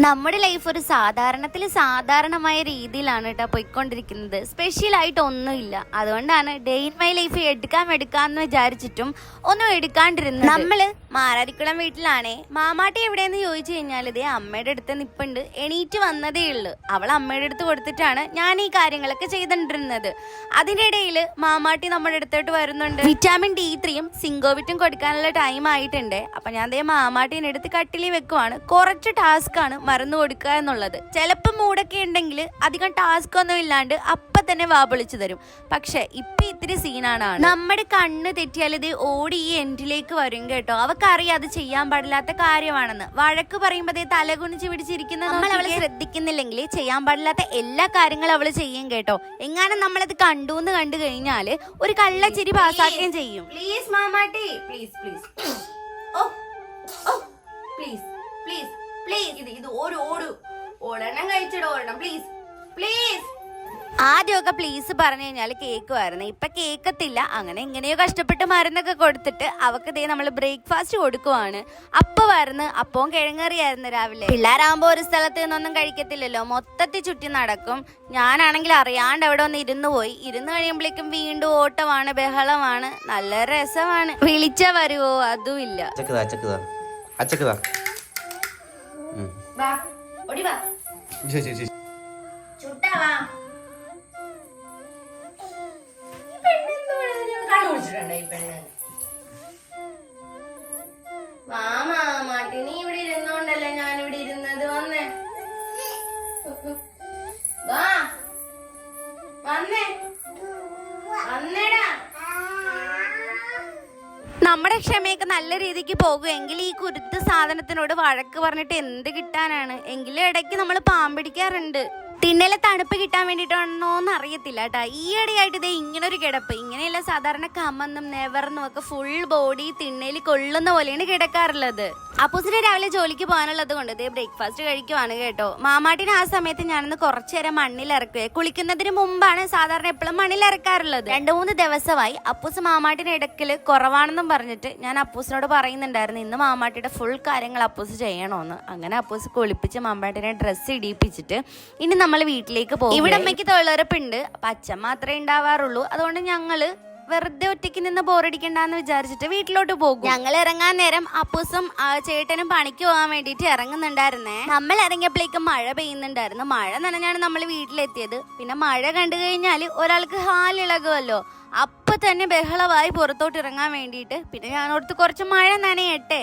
നമ്മുടെ ലൈഫ് ഒരു സാധാരണത്തിൽ സാധാരണമായ രീതിയിലാണ് കേട്ടോ പോയിക്കൊണ്ടിരിക്കുന്നത്. സ്പെഷ്യൽ ആയിട്ട് ഒന്നുമില്ല. അതുകൊണ്ടാണ് ഡേ ഇൻ മൈ ലൈഫ് എടുക്കാം എടുക്കാന്ന് വിചാരിച്ചിട്ടും ഒന്നും എടുക്കാണ്ടിരുന്നത്. നമ്മൾ മാരാരിക്കുളം വീട്ടിലാണേ. മാമാട്ടി എവിടെയെന്ന് ചോദിച്ചു കഴിഞ്ഞാൽ ഇതേ അമ്മയുടെ അടുത്ത് നിപ്പുണ്ട്. എണീറ്റ് വന്നതേ ഉള്ളു. അവൾ അമ്മയുടെ അടുത്ത് കൊടുത്തിട്ടാണ് ഞാൻ ഈ കാര്യങ്ങളൊക്കെ ചെയ്തിട്ടിരുന്നത് അതിന്റെ ഇടയിൽ മാമാട്ടി നമ്മുടെ അടുത്തോട്ട് വരുന്നുണ്ട്. വിറ്റാമിൻ ഡി ത്രീയും സിങ്കോവിറ്റും കൊടുക്കാനുള്ള ടൈം ആയിട്ടുണ്ട്. അപ്പൊ ഞാൻ അതേ മാമാട്ടിനെ എടുത്ത് കട്ടിലി വെക്കുവാണ്. കുറച്ച് ടാസ്ക് ആണ് മറന്നു കൊടുക്കുക എന്നുള്ളത്. ചിലപ്പോൾ മൂടൊക്കെ ഉണ്ടെങ്കിൽ അധികം ടാസ്ക് ഒന്നും ഇല്ലാണ്ട് അപ്പൊ തന്നെ വാപൊളിച്ചു തരും. പക്ഷെ ഇപ്പൊ ഇത്തിരി സീനാണ്. നമ്മുടെ കണ്ണ് തെറ്റിയാൽ ഇത് ഓടി ഈ എൻഡിലേക്ക് വരും കേട്ടോ. അവക്കറിയാം അത് ചെയ്യാൻ പാടില്ലാത്ത കാര്യമാണെന്ന്. വഴക്ക് പറയുമ്പോ തലകുണിച്ച് പിടിച്ചിരിക്കുന്ന നമ്മൾ അവളെ ശ്രദ്ധിക്കുന്നില്ലെങ്കിൽ ചെയ്യാൻ പാടില്ലാത്ത എല്ലാ കാര്യങ്ങളും അവൾ ചെയ്യും കേട്ടോ. എങ്ങാനും നമ്മളത് കണ്ടു എന്ന് കണ്ടു കഴിഞ്ഞാൽ ഒരു കള്ളച്ചിരി പാസ്സാക്കുകയും ചെയ്യും. പ്ലീസ് മാമാട്ടി. പ്ലീസ് പ്ലീസ് ഓ ഓ പ്ലീസ് പ്ലീസ് പ്ലീസ് ഇത് ഇത് ഓട് ഓടു. ഒരെണ്ണം കഴിച്ചിട്ട് ഓടണം പ്ലീസ് പ്ലീസ് ആദ്യമൊക്കെ പ്ലീസ് പറഞ്ഞു കഴിഞ്ഞാൽ കേക്കുമായിരുന്നു ഇപ്പൊ കേക്കത്തില്ല. അങ്ങനെ എങ്ങനെയോ കഷ്ടപ്പെട്ട് മരുന്നൊക്കെ കൊടുത്തിട്ട് അവക്ക് ഇതേ നമ്മൾ ബ്രേക്ക്ഫാസ്റ്റ് കൊടുക്കുവാണ്. അപ്പൊ വരുന്ന്. അപ്പവും കിഴങ്ങറിയായിരുന്നു രാവിലെ. പിള്ളേരാകുമ്പോ ഒരു സ്ഥലത്ത് നിന്നൊന്നും കഴിക്കത്തില്ലല്ലോ. മൊത്തത്തിൽ ചുറ്റി നടക്കും. ഞാനാണെങ്കിൽ അറിയാണ്ട് അവിടെ ഒന്ന് ഇരുന്ന് പോയി. ഇരുന്ന് കഴിയുമ്പോഴേക്കും വീണ്ടും ഓട്ടമാണ് ബഹളമാണ്. നല്ല രസമാണ്. വിളിച്ച വരുവോ? അതും ഇല്ല. അച്ചക്കുതാ ഓടി വാ. ഓടി വാ ചുട്ടാ വാ കണ്ണു ഈ പെണ്ണ്? വാ മാമാട്ടി നീ ഇവിടെ ഇരുന്നോണ്ടല്ലേ ഞാൻ ഇവിടെ ഇരുന്നത്? വന്നേ. വാ വന്നേ. നമ്മുടെ ക്ഷമയൊക്കെ നല്ല രീതിക്ക് പോകുമെങ്കിൽ ഈ കുരുത്ത് സാധനത്തിനോട് വഴക്ക് പറഞ്ഞിട്ട് എന്ത് കിട്ടാനാണ്? എങ്കിലും ഇടയ്ക്ക് നമ്മൾ പാമ്പിടിക്കാറുണ്ട്. തിന്നലെ തണുപ്പ് കിട്ടാൻ വേണ്ടിയിട്ടാണോ എന്ന് അറിയത്തില്ല കേട്ടാ. ഈയിടെയായിട്ട് ഇതേ ഇങ്ങനെ ഒരു കിടപ്പ്. ഇങ്ങനെയല്ല സാധാരണ കമന്നും നെവർന്നും ഒക്കെ ഫുൾ ബോഡി തിണ്ണയിൽ കൊള്ളുന്ന പോലെയാണ് കിടക്കാറുള്ളത്. അപ്പോസിന് രാവിലെ ജോലിക്ക് പോകാനുള്ളത് കൊണ്ട് ഇതേ ബ്രേക്ക്ഫാസ്റ്റ് കഴിക്കുവാണ് കേട്ടോ. മാമാട്ടിന് ആ സമയത്ത് ഞാനൊന്ന് കുറച്ചു നേരം മണ്ണിൽ ഇറക്കുക. കുളിക്കുന്നതിന് മുമ്പാണ് സാധാരണ എപ്പോഴും മണ്ണിൽ ഇറക്കാറുള്ളത്. രണ്ടു മൂന്ന് ദിവസമായി അപ്പൂസ് മാമാട്ടിന് ഇടയ്ക്കൽ കുറവാണെന്നും പറഞ്ഞിട്ട് ഞാൻ അപ്പൂസിനോട് പറയുന്നുണ്ടായിരുന്നു ഇന്ന് മാമാട്ടിയുടെ ഫുൾ കാര്യങ്ങൾ അപ്പൂസ് ചെയ്യണമെന്ന് അങ്ങനെ അപ്പൂസ് കുളിപ്പിച്ച് മാമാട്ടിനെ ഡ്രസ്സ് ഇടിയിപ്പിച്ചിട്ട് ഇനി നമ്മൾ വീട്ടിലേക്ക് പോകും. ഇവിടെ അമ്മയ്ക്ക് തൊഴിലുറപ്പുണ്ട്. അപ്പൊ അച്ഛൻ മാത്രമേ ഉണ്ടാവാറുള്ളൂ. അതുകൊണ്ട് ഞങ്ങൾ വെറുതെ ഒറ്റയ്ക്ക് നിന്ന് ബോറടിക്കണ്ടെന്ന് വിചാരിച്ചിട്ട് വീട്ടിലോട്ട് പോകും. ഞങ്ങൾ ഇറങ്ങാൻ നേരം അപ്പൂസും ചേട്ടനും പണിക്ക് പോകാൻ വേണ്ടിയിട്ട് ഇറങ്ങുന്നുണ്ടായിരുന്നേ. നമ്മൾ ഇറങ്ങിയപ്പോഴേക്കും മഴ പെയ്യുന്നുണ്ടായിരുന്നു. മഴ നനഞ്ഞാണ് നമ്മൾ വീട്ടിലെത്തിയത്. പിന്നെ മഴ കണ്ടു കഴിഞ്ഞാൽ ഒരാൾക്ക് ഹാലിളകുമല്ലോ. അപ്പൊ തന്നെ ബഹളമായി പുറത്തോട്ട് ഇറങ്ങാൻ വേണ്ടിയിട്ട്. പിന്നെ ഞാനോർത്ത് കുറച്ച് മഴ നനയട്ടെ.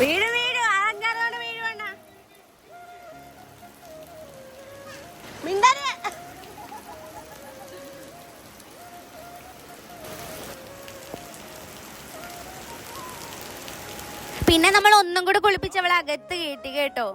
വീട് വീട് അലങ്കാരോട് വീട് വേണ്ട. മിണ്ടര് പിന്നെ നമ്മൾ ഒന്നും കൂടെ കുളിപ്പിച്ച് അവളെ അകത്ത് കയറ്റി കേട്ടോ.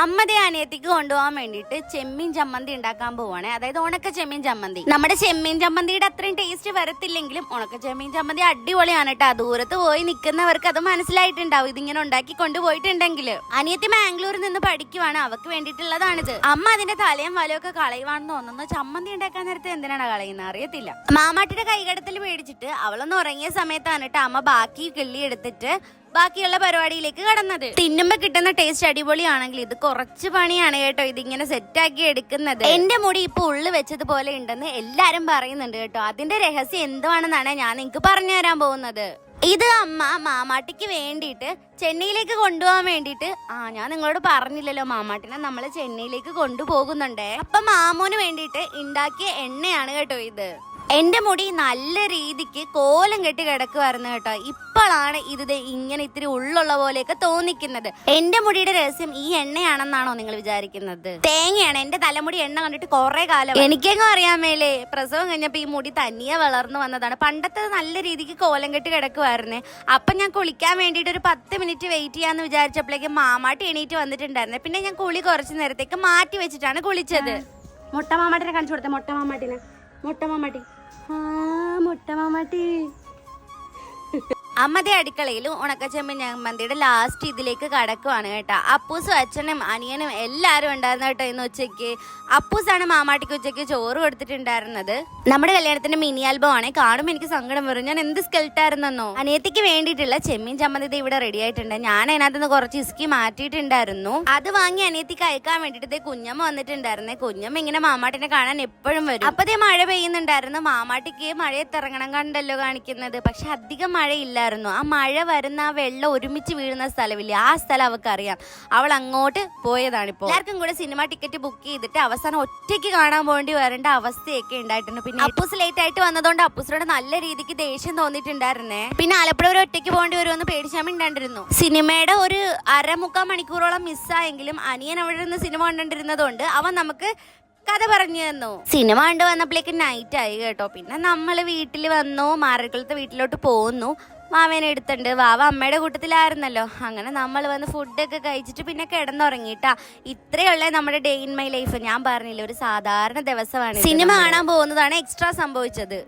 അമ്മതെ അനിയത്തിക്ക് കൊണ്ടുപോകാൻ വേണ്ടിയിട്ട് ചെമ്മീൻ ചമ്മന്തി ഉണ്ടാക്കാൻ പോവാണ്. അതായത് ഉണക്ക ചെമ്മീൻ ചമ്മന്തി. നമ്മുടെ ചെമ്മീൻ ചമ്മന്തിയുടെ അത്രയും ടേസ്റ്റ് വരത്തില്ലെങ്കിലും ഉണക്ക ചെമ്മീൻ ചമ്മന്തി അടിപൊളിയാണ് കേട്ടോ. ദൂരത്ത് പോയി നിൽക്കുന്നവർക്ക് അത് മനസ്സിലായിട്ടുണ്ടാവും. ഇതിങ്ങനെ ഉണ്ടാക്കി കൊണ്ടുപോയിട്ടുണ്ടെങ്കിൽ. അനിയത്തി മാംഗ്ലൂരിൽ നിന്ന് പഠിക്കുവാണ്. അവക്ക് വേണ്ടിയിട്ടുള്ളതാണിത്. അമ്മ അതിന്റെ തലയും വലയൊക്കെ കളയുവാണെന്ന് തോന്നുന്നു. ചമ്മന്തി ഉണ്ടാക്കാൻ നേരത്തെ എന്തിനാണ് കളയുന്നത്? അറിയത്തില്ല. മാമാട്ടിയുടെ കൈകടത്തിൽ മേടിച്ചിട്ട് അവളൊന്ന് ഉറങ്ങിയ സമയത്താണ് കേട്ടോ അമ്മ ബാക്കി കിള്ളി എടുത്തിട്ട് ബാക്കിയുള്ള പരിപാടിയിലേക്ക് കടന്നത്. തിന്നുമ്പോ കിട്ടുന്ന ടേസ്റ്റ് അടിപൊളിയാണെങ്കിൽ ഇത് കുറച്ച് പണിയാണ് കേട്ടോ ഇതിങ്ങനെ സെറ്റാക്കി എടുക്കുന്നത്. എന്റെ മുടി ഇപ്പൊ ഉള്ളു വെച്ചതുപോലെ ഉണ്ടെന്ന് എല്ലാരും പറയുന്നുണ്ട് കേട്ടോ. അതിന്റെ രഹസ്യം എന്തുവാണെന്നാണ് ഞാൻ നിങ്ങക്ക് പറഞ്ഞു തരാൻ പോകുന്നത്. ഇത് അമ്മ മാമാട്ടിക്ക് വേണ്ടിയിട്ട് ചെന്നൈയിലേക്ക് കൊണ്ടുപോകാൻ വേണ്ടിയിട്ട് ആ ഞാൻ നിങ്ങളോട് പറഞ്ഞില്ലല്ലോ മാമാട്ടിനെ നമ്മൾ ചെന്നൈയിലേക്ക് കൊണ്ടുപോകുന്നുണ്ടേ. അപ്പൊ മാമോന് വേണ്ടിയിട്ട് ഉണ്ടാക്കിയ എണ്ണയാണ് കേട്ടോ ഇത്. എന്റെ മുടി നല്ല രീതിക്ക് കോലം കെട്ടി കിടക്കുമായിരുന്നു കേട്ടോ. ഇപ്പോഴാണ് ഇത് ഇങ്ങനെ ഇത്തിരി ഉള്ളുള്ള പോലെയൊക്കെ തോന്നിക്കുന്നത്. എന്റെ മുടിയുടെ രഹസ്യം ഈ എണ്ണയാണെന്നാണോ നിങ്ങൾ വിചാരിക്കുന്നത്? തേങ്ങയാണ്. എന്റെ തലമുടി എണ്ണ കണ്ടിട്ട് കുറേ കാലം എനിക്കെങ്ങും അറിയാൻ മേലേ. പ്രസവം കഴിഞ്ഞപ്പോൾ ഈ മുടി തനിയെ വളർന്നു വന്നതാണ്. പണ്ടത്തെ നല്ല രീതിക്ക് കോലം കെട്ടി കിടക്കുമായിരുന്നേ അപ്പൊ ഞാൻ കുളിക്കാൻ വേണ്ടിയിട്ട് ഒരു പത്ത് മിനിറ്റ് വെയിറ്റ് ചെയ്യാന്ന് വിചാരിച്ചപ്പോഴേക്കും മാമാട്ടി എണീറ്റ് വന്നിട്ടുണ്ടായിരുന്നെ. പിന്നെ ഞാൻ കുളി കുറച്ച് നേരത്തേക്ക് മാറ്റി വെച്ചിട്ടാണ് കുളിച്ചത്. മുട്ട മാമാട്ടിനെ കാണിച്ചു കൊടുത്തേ. മുട്ട മാമാട്ടിനെ. മുട്ട മാമാട്ടി. ആ മുട്ട അമ്മയുടെ അടുക്കളയിൽ ഉണക്കച്ചെമ്മീൻ ഞമ്മന്തിയുടെ ലാസ്റ്റ് ഇതിലേക്ക് കടക്കുവാണ് കേട്ടോ. അപ്പൂസും അച്ഛനും അനിയനും എല്ലാവരും ഉണ്ടായിരുന്നു കേട്ടോ ഇന്ന് ഉച്ചയ്ക്ക്. അപ്പൂസാണ് മാമാട്ടിക്ക് ഉച്ചയ്ക്ക് ചോറ് കൊടുത്തിട്ടുണ്ടായിരുന്നത്. നമ്മുടെ കല്യാണത്തിന്റെ മിനി ആൽബം ആണ് കാണുമ്പോൾ എനിക്ക് സങ്കടം വരും. ഞാൻ എന്ത് സ്കെൽട്ടായിരുന്നെന്നോ അനിയത്തിക്ക് വേണ്ടിയിട്ടുള്ള ചെമ്മീൻ ചമ്മന്തി ഇവിടെ റെഡി ആയിട്ടുണ്ട്. ഞാൻ അതിനകത്ത് നിന്ന് കുറച്ച് ഇസ്കി മാറ്റിയിട്ടുണ്ടായിരുന്നു. അത് വാങ്ങി അനിയത്തിക്ക് അയക്കാൻ വേണ്ടിയിട്ട് കുഞ്ഞമ്മ വന്നിട്ടുണ്ടായിരുന്നേ. കുഞ്ഞമ്മ ഇങ്ങനെ മാമാട്ടിനെ കാണാൻ എപ്പോഴും വരും. അപ്പതേ മഴ പെയ്യുന്നുണ്ടായിരുന്നു. മാമാട്ടിക്ക് മഴയെ തിറങ്ങണം കണ്ടല്ലോ കാണിക്കുന്നത്. പക്ഷെ അധികം മഴയില്ലായിരുന്നു ആ മഴ വരുന്ന ആ വെള്ളം ഒരുമിച്ച് വീഴുന്ന സ്ഥലമില്ലേ? ആ സ്ഥലം അവൾക്ക് അറിയാം അവൾ അങ്ങോട്ട് പോയതാണിപ്പോ. എല്ലാവർക്കും കൂടെ സിനിമ ടിക്കറ്റ് ബുക്ക് ചെയ്തിട്ട് അവസാനം ഒറ്റയ്ക്ക് കാണാൻ പോകേണ്ടി വരേണ്ട അവസ്ഥയൊക്കെ ഉണ്ടായിട്ടുണ്ട്. പിന്നെ അപ്പൂസ് ലേറ്റ് ആയിട്ട് വന്നതുകൊണ്ട് അപ്പൂസിനോട് നല്ല രീതിക്ക് ദേഷ്യം തോന്നിയിട്ടുണ്ടായിരുന്നേ. പിന്നെ ആലപ്പുഴ ഒരു ഒറ്റയ്ക്ക് പോകേണ്ടി വരുമെന്ന് പേടിച്ചാമിണ്ടാണ്ടിരുന്നു സിനിമയുടെ ഒരു അരമുക്കാൽ മണിക്കൂറോളം മിസ്സായെങ്കിലും അനിയൻ അവിടെ നിന്ന് സിനിമ കണ്ടിരുന്നതുകൊണ്ട് അവൻ നമുക്ക് കഥ പറഞ്ഞു തന്നു. സിനിമ കണ്ടു വന്നപ്പോഴേക്ക് നൈറ്റ് ആയി കേട്ടോ. പിന്നെ നമ്മൾ വീട്ടിൽ വന്നു മാറക്കുളത്തെ വീട്ടിലോട്ട് പോകുന്നു മാവേനെ എടുത്തുണ്ട് വാവ അമ്മയുടെ കൂട്ടത്തിലായിരുന്നല്ലോ. അങ്ങനെ നമ്മൾ വന്ന് ഫുഡൊക്കെ കഴിച്ചിട്ട് പിന്നെ കിടന്നുറങ്ങിട്ടാ. ഇത്രയുള്ള നമ്മുടെ ഡേ ഇൻ മൈ ലൈഫ് ഞാൻ പറഞ്ഞില്ല ഒരു സാധാരണ ദിവസമാണ് സിനിമ കാണാൻ പോകുന്നതാണ് എക്സ്ട്രാ സംഭവിച്ചത്.